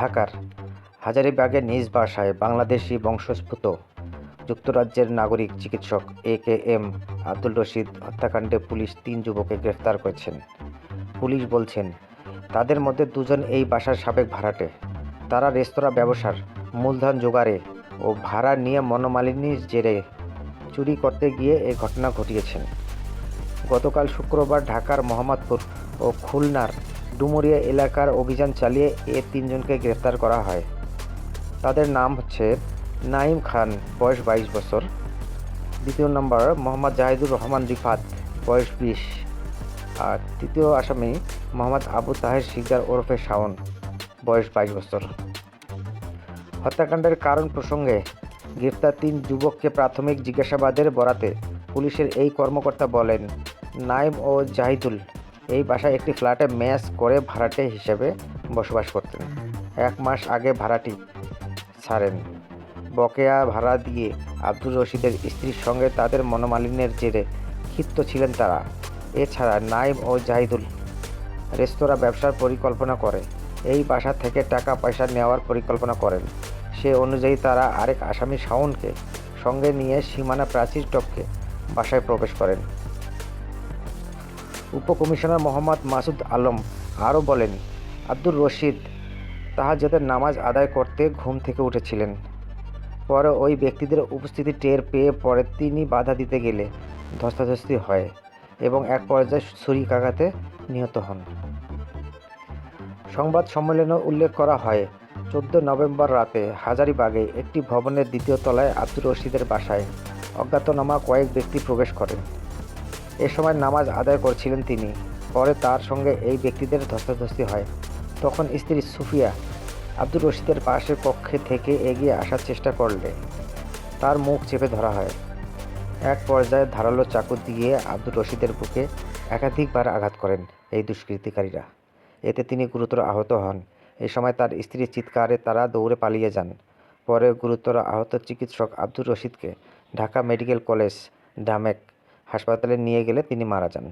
ঢাকার হাজারীবাগের নিজ বাসায় বাংলাদেশি বংশোদ্ভূত যুক্তরাজ্যের নাগরিক চিকিৎসক A K M Abdul Rashid হত্যাকাণ্ডে পুলিশ তিন যুবককে গ্রেফতার করেছেন। পুলিশ বলছেন, তাদের মধ্যে দুজন এই বাসার সাবেক ভাড়াটে। তারা রেস্তোরাঁ ব্যবসার মূলধন জোগাড়ে ও ভাড়া নিয়ে মনোমালিনীর জেরে চুরি করতে গিয়ে এ ঘটনা ঘটিয়েছেন। গতকাল শুক্রবার ঢাকার মোহাম্মদপুর ও খুলনার ডুমুরিয়া এলাকার অভিযান চালিয়ে এ তিনজনকে গ্রেফতার করা হয়। তাদের নাম হচ্ছে নাইম খান, বয়স বাইশ বছর। দ্বিতীয় নম্বর মোহাম্মদ জাহিদুর রহমান রিফাত, বয়স বিশ। আর তৃতীয় আসামি মোহাম্মদ আবু তাহের শিকদার ওরফে শাওন, বয়স বাইশ বছর। হত্যাকাণ্ডের কারণ প্রসঙ্গে গ্রেফতার তিন যুবককে প্রাথমিক জিজ্ঞাসাবাদের বরাতে পুলিশের এই কর্মকর্তা বলেন নাইম ও জাহিদুল এই বাসায় একটি ফ্ল্যাটে ম্যাচ করে ভাড়াটে হিসেবে বসবাস করতেন। এক মাস আগে ভাড়াটি ছাড়েন। বকেয়া ভাড়া দিয়ে আব্দুর রশিদের স্ত্রীর সঙ্গে তাদের মনোমালিন্যের জেরে ক্ষিপ্ত ছিলেন তারা। এছাড়া নাইম ও জাহিদুল রেস্তোরাঁ ব্যবসার পরিকল্পনা করে। এই বাসা থেকে টাকা পয়সা নেওয়ার পরিকল্পনা করেন। সে অনুযায়ী তারা আরেক আসামি শাওনকে সঙ্গে নিয়ে সীমানা প্রাচীর টপকে বাসায় প্রবেশ করেন। উপকমিশনার মোহাম্মদ মাসুদ আলম আরও বলেন, আব্দুর রশিদ তাহাজ্জুদের নামাজ আদায় করতে ঘুম থেকে উঠেছিলেন। পরে ওই ব্যক্তিদের উপস্থিতি টের পেয়ে পরে তিনি বাধা দিতে গেলে ধস্তাধস্তি হয় এবং এক পর্যায়ে ছুরিকাঘাতে নিহত হন। সংবাদ সম্মেলনে উল্লেখ করা হয়, চোদ্দ নভেম্বর রাতে হাজারিবাগে একটি ভবনের দ্বিতীয় তলায় আব্দুর রশিদের বাসায় অজ্ঞাতনামা কয়েক ব্যক্তি প্রবেশ করেন। এ সময় নামাজ আদায় করছিলেন তিনি। পরে তার সঙ্গে এই ব্যক্তিদের ধস্তাধস্তি হয়। তখন স্ত্রী সুফিয়া আব্দুর রশিদের পাশের পক্ষে থেকে এগিয়ে আসার চেষ্টা করলে। তার মুখ চেপে ধরা হয়। এক পর্যায়ে ধারালো চাকু দিয়ে আব্দুর রশিদের বুকে একাধিকবার আঘাত করেন এই দুষ্কৃতিকারীরা। এতে তিনি গুরুতর আহত হন। এ সময় তার স্ত্রীর চিৎকারে তারা দৌড়ে পালিয়ে যান। পরে গুরুতর আহত চিকিৎসক আব্দুর রশিদকে ঢাকা মেডিকেল কলেজ, ডামেক হাসপাতালে নিয়ে গেলে তিনি মারা যান।